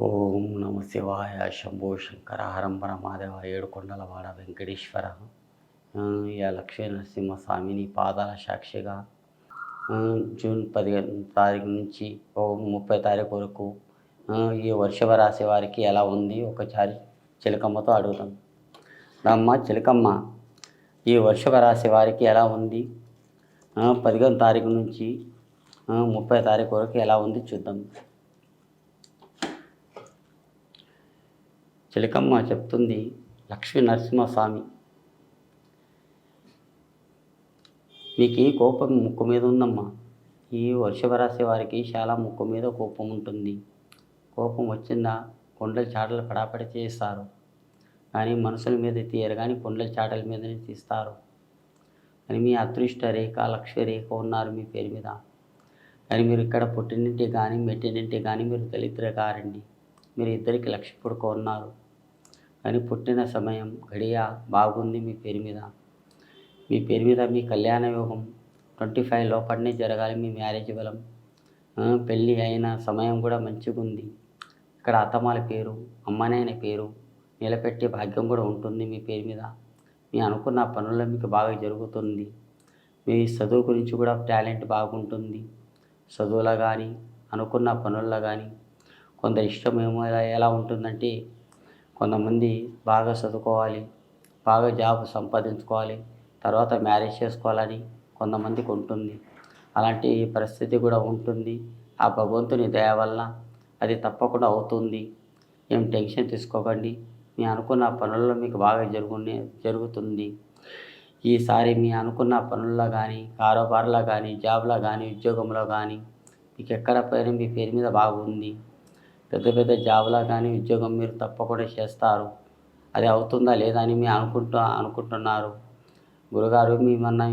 ఓం నమ శివాయ శంభో శంకర హరంబర మాధవ ఏడుకొండలవాడ వెంకటేశ్వర. యా లక్ష్మీ నరసింహ స్వామిని పాదాల సాక్షిగా జూన్ పదిహేను తారీఖు నుంచి ఓ ముప్పై తారీఖు వరకు ఈ వర్షభ రాశి వారికి ఎలా ఉంది? ఒకసారి చిలకమ్మతో అడుగుతాం అమ్మ చిలకమ్మ ఈ వర్షభ రాశి వారికి ఎలా ఉంది? పదిహేను తారీఖు నుంచి ముప్పై తారీఖు వరకు ఎలా ఉంది చూద్దాం. చిలకమ్మ చెప్తుంది లక్ష్మీ నరసింహస్వామి. మీకు ఈ కోపం ముక్కు మీద ఉందమ్మా. ఈ వర్షభ రాశి వారికి చాలా ముక్కు మీద కోపం ఉంటుంది. కోపం వచ్చిందా కొండల చాటలు పడాపడి చేస్తారు. కానీ మనుషుల మీద తీయరు కానీ కొండల చాటల మీదనే తీస్తారు. కానీ మీ అదృష్ట రేఖ లక్ష్య రేఖ ఉన్నారు మీ పేరు మీద. కానీ మీరు ఇక్కడ పుట్టినింటి కానీ మెట్టినింటి కానీ మీరు దళితులే కారండి మీరు ఇద్దరికి లక్ష్య పుడుకు ఉన్నారు. కానీ పుట్టిన సమయం గడియ బాగుంది మీ పేరు మీద. మీ పేరు మీద మీ కళ్యాణ యోగం ట్వంటీ ఫైవ్ లోపలనే జరగాలి మీ మ్యారేజ్ బలం. పెళ్ళి అయిన సమయం కూడా మంచిగా ఉంది ఇక్కడ అత్తమాల పేరు అమ్మనైన పేరు నిలబెట్టే భాగ్యం కూడా ఉంటుంది మీ పేరు మీద. మీ అనుకున్న పనుల్లో మీకు బాగా జరుగుతుంది. మీ చదువు గురించి కూడా టాలెంట్ బాగుంటుంది. చదువులో కానీ అనుకున్న పనుల్లో కానీ కొందరు ఇష్టం ఏమో ఎలా ఉంటుందంటే కొంతమంది బాగా చదువుకోవాలి బాగా జాబ్ సంపాదించుకోవాలి తర్వాత మ్యారేజ్ చేసుకోవాలని కొంతమందికి ఉంటుంది. అలాంటి పరిస్థితి కూడా ఉంటుంది. ఆ భగవంతుని దయ వల్ల అది తప్పకుండా అవుతుంది. ఏం టెన్షన్ తీసుకోకండి. మీ అనుకున్న పనుల్లో మీకు బాగా జరుగునే జరుగుతుంది. ఈసారి మీ అనుకున్న పనుల్లో కానీ కారోబార్లో కానీ జాబ్లో కానీ ఉద్యోగంలో కానీ మీకు ఎక్కడ పైన మీ పేరు మీద బాగుంది. పెద్ద పెద్ద జాబ్లా కానీ ఉద్యోగం మీరు తప్పకుండా చేస్తారు. అది అవుతుందా లేదా అని మీరు అనుకుంటూ అనుకుంటున్నారు. గురుగారు మేమన్నా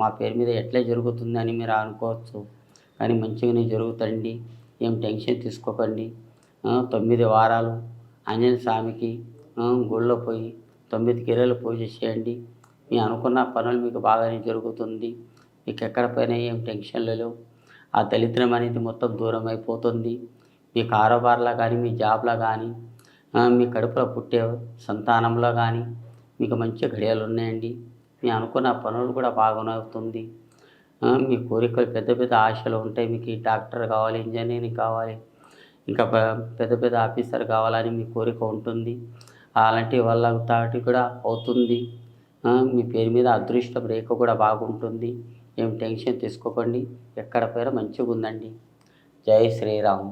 మా పేరు మీద ఎట్లే జరుగుతుంది అని మీరు అనుకోవచ్చు. కానీ మంచిగానే జరుగుతండి. ఏం టెన్షన్ తీసుకోకండి. తొమ్మిది వారాలు ఆంజనేయ స్వామికి గుళ్ళో పోయి తొమ్మిది గిరెలు పూజ చేయండి. మీ అనుకున్న పనులు మీకు బాగానే జరుగుతుంది. మీకు ఎక్కడ పైన ఏం టెన్షన్లు లేవు. ఆ దళిద్రం అనేది మొత్తం దూరం అయిపోతుంది మీ కారోబార్లో కానీ మీ జాబ్లో కానీ మీ కడుపులో పుట్టే సంతానంలో కానీ మీకు మంచి ఘడియలు ఉన్నాయండి. మీ అనుకున్న పనులు కూడా బాగునవుతుంది. మీ కోరికలు పెద్ద పెద్ద ఆశలు ఉంటాయి. మీకు డాక్టర్ కావాలి ఇంజనీరింగ్ కావాలి ఇంకా పెద్ద పెద్ద ఆఫీసర్ కావాలని మీ కోరిక ఉంటుంది. అలాంటి వల్ల తాటి కూడా అవుతుంది. మీ పేరు మీద అదృష్టం రేఖ కూడా బాగుంటుంది. ఏం టెన్షన్ తీసుకోకండి. ఎక్కడ పేరు మంచిగా ఉందండి జై శ్రీరామ్.